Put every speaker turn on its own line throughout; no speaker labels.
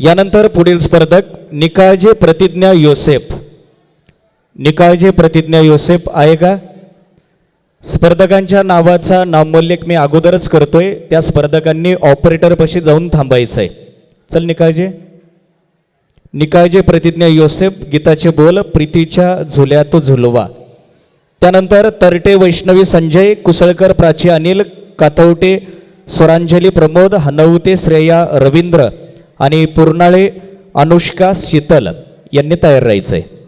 यानंतर पुढील स्पर्धक निकाळजे प्रतिज्ञा योसेफ. निकाळजे प्रतिज्ञा योसेफ आहे का? स्पर्धकांच्या नावाचा नामोल्लेख मी अगोदरच करतोय. त्या स्पर्धकांनी ऑपरेटरपाशी जाऊन थांबायचं आहे चल निकाळजे. निकाळजे प्रतिज्ञा योसेफ गीताचे बोल प्रीतीच्या झुल्यात झुलवा. त्यानंतर तरटे वैष्णवी संजय कुसळकर प्राची अनिल कातवटे स्वरांजली प्रमोद हनवते श्रेया रवींद्र. आणि पूर्णाळे अनुष्का शीतल यांनी तयार राहायचं आहे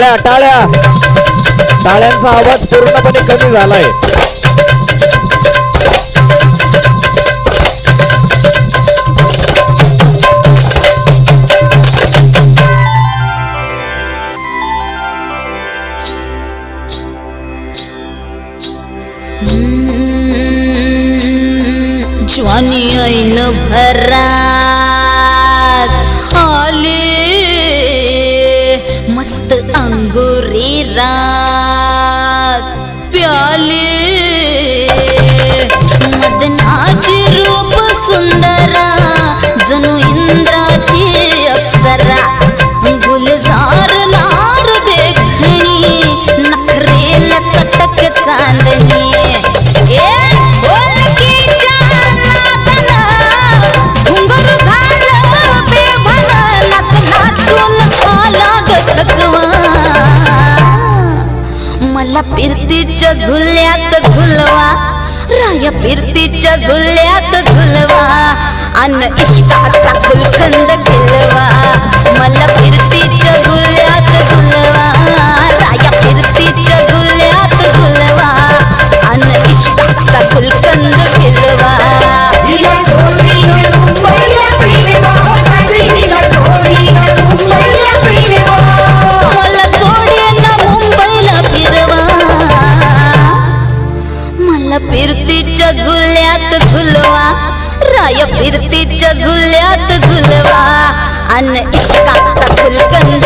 टाळ्या टाळ्या. टाळ्यांचा आवाज पूर्णपणे कमी झालाय.
ज्वानी ऐन भरा झुल्यात झुलवा. राय फिरतीच्या झुल्यात झुलवा. अन इष्टाचा फुलखंड खेळवा मला फिरती झुल्यात झुलवा राय फिरतीच्या झुल्यात झुलवा. अन इश्काचा फुलगंध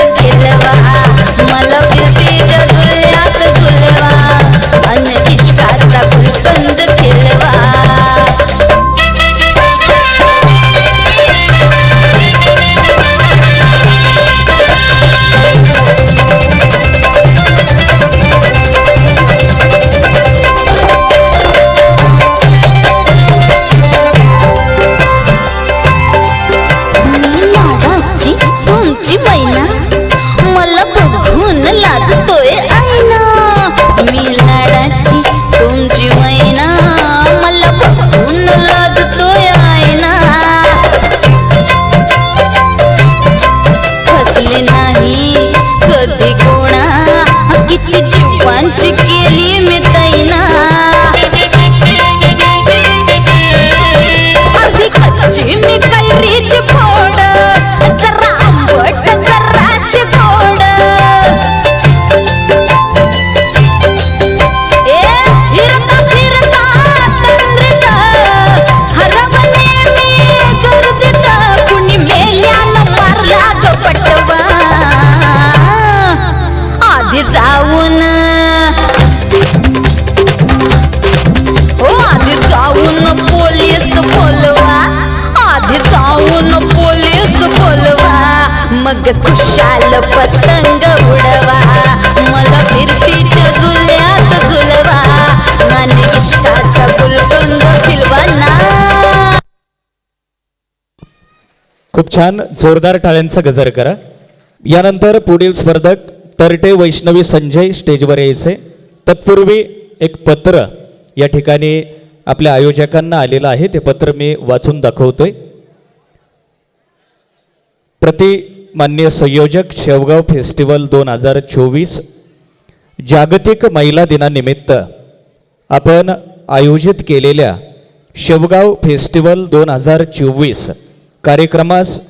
नाही. कधी कोणा किती जीवांची केली मी तैना. अर्धी कच्ची मी कैरीची मग खुशाल पतंग उडवा. मला फिरतीच्या झुल्यात झुलवा. आणि इष्टाचा गुलकंद फिरवाना
खूप छान जोरदार टाळ्यांचा गजर करा. यानंतर पुढील स्पर्धक तरटे वैष्णवी संजय स्टेजवर यायचे. तत्पूर्वी एक पत्र या ठिकाणी आपल्या आयोजकांना आलेलं आहे. ते पत्र मी वाचून दाखवतोय. प्रति मान्य संयोजक शेवगाव फेस्टिवल दोन हजार चोवीस जागतिक महिला दिनानिमित्त आपण आयोजित केलेल्या शेवगाव फेस्टिवल दोन हजार चोवीस कार्यक्रमास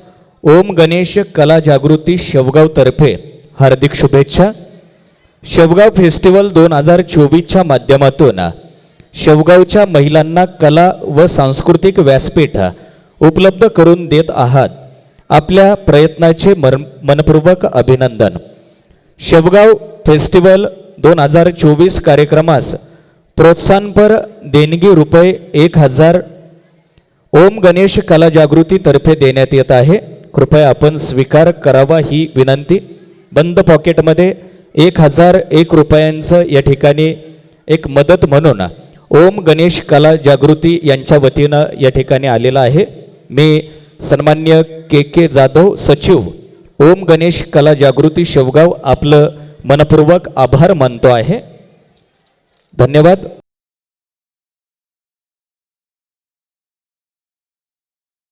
ओम गणेश कला जागृती शेवगावतर्फे हार्दिक शुभेच्छा. शेवगाव फेस्टिवल दोन हजार चोवीसच्या माध्यमातून शेवगावच्या महिलांना कला व सांस्कृतिक व्यासपीठ उपलब्ध करून देत आहात. आपल्या प्रयत्नाचे मन मनपूर्वक अभिनंदन. शेवगाव फेस्टिवल दोन हजार चोवीस कार्यक्रमास प्रोत्साहनपर देणगी रुपये एक हजार ओम गणेश कला जागृतीतर्फे देण्यात येत आहे. कृपया आपण स्वीकार करावा ही विनंती. बंद पॉकेटमध्ये एक हजार एक रुपयांचं या ठिकाणी एक मदत म्हणून ओम गणेश कला जागृती यांच्या वतीनं या ठिकाणी आलेलं आहे. मी सन्मान्य के के जाधव सचिव ओम गणेश कला जागृती शेवगाव आपलं मनपूर्वक आभार मानतो आहे. धन्यवाद.